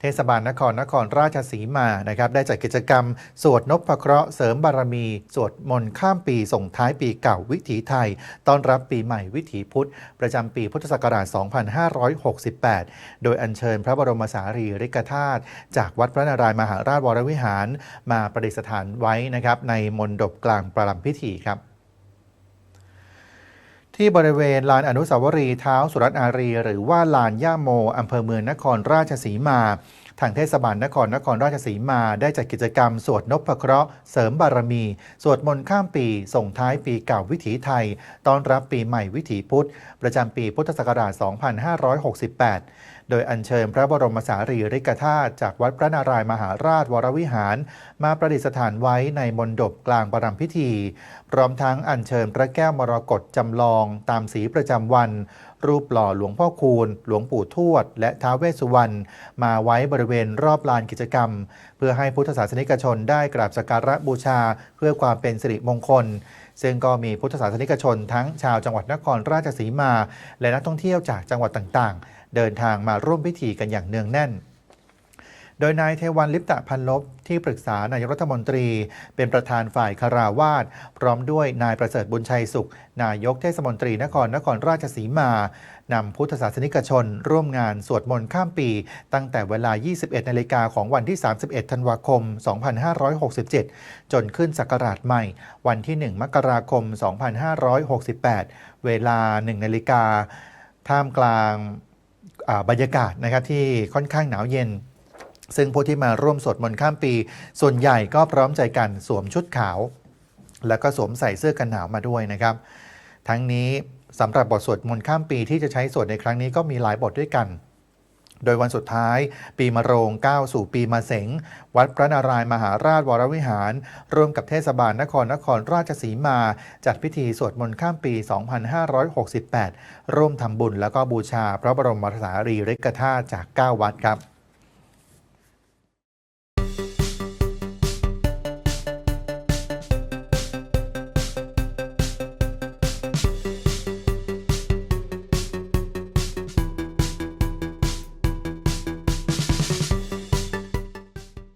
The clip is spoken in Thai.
เทศบาลนครนครราชสีมานะครับได้จัดกิจกรรม สวดนพเคราะห์เสริมบารมี สวดมนต์ข้ามปีส่งท้ายปีเก่าวิถีไทย ต้อนรับปีใหม่วิถีพุทธ ประจำปีพุทธศักราช 2568 โดยอัญเชิญพระบรมสารีริกธาตุจากวัดพระนารายมหาราชวรวิหาร มาประดิษฐานไว้นะครับในมณฑปกลางประลัมพิธีครับ ที่บริเวณลานอนุสาวรีย์เท้าสุรัตน์อารี หรือว่าลานย่าโมอำเภอเมืองนครราชสีมา ทางเทศบาลนครนครราชสีมาได้จัดกิจกรรมสวดนพเคราะห์เสริมบารมี สวดมนต์ข้ามปี ส่งท้ายปีเก่าวิถีไทย ต้อนรับปีใหม่วิถีพุทธ ประจำปีพุทธศักราช 2568 โดยอัญเชิญพระบรมสารีริกธาตุจากวัดพระนารายมหาราชวรวิหาร มาประดิษฐานไว้ในมณฑปกลางประรำพิธี พร้อมทั้งอัญเชิญพระแก้วมรกตจำลองตามสีประจำวัน รูปหล่อหลวงพ่อคูณ หลวงปู่ทวด และท้าวเวสสุวรรณมาไว้บริเวณรอบลานกิจกรรม เพื่อให้พุทธศาสนิกชนได้กราบสักการะบูชา เพื่อความเป็นสิริมงคลซึ่งก็มีพุทธศาสนิกชนทั้งชาวจังหวัดนครราชสีมา และนักท่องเที่ยวจากจังหวัดต่างๆ เดินทางมาร่วมพิธีกันอย่างเนืองแน่น โดยนายเทวันลิปตะพันลบที่ปรึกษานายกรัฐมนตรี เป็นประธานฝ่ายคาราวาสพร้อมด้วยนายประเสริฐบุญชัยสุข นายกเทศมนตรีนครนครราชสีมานำพุทธศาสนิกชน ร่วมงานสวดมนต์ข้ามปี ตั้งแต่เวลา 21 นาฬิกาของวันที่ 31 ธันวาคม 2567 จนขึ้นศักราชใหม่ วันที่ 1 มกราคม 2568 เวลา 1 นาฬิกาท่ามกลาง บรรยากาศนะครับที่ค่อนข้างหนาวเย็น ซึ่งผู้ที่มาร่วมสวดมนต์ข้ามปี ส่วนใหญ่ก็พร้อมใจกันสวมชุดขาว แล้วก็สวมใส่เสื้อกันหนาวมาด้วยนะครับ ทั้งนี้สำหรับบทสวดมนต์ข้ามปีที่จะใช้สวดในครั้งนี้ก็มีหลายบทด้วยกัน โดยวันสุดท้าย ปีมะโรงก้าวสู่ปีมะเสง วัดพระนารายมหาราชวรวิหาร ร่วมกับเทศบาลนครนครราชสีมา จัดพิธีสวดมนต์ข้ามปี 2568 ร่วมทำบุญแล้วก็บูชาพระบรมสารีริกธาตุจาก 9 วัดครับ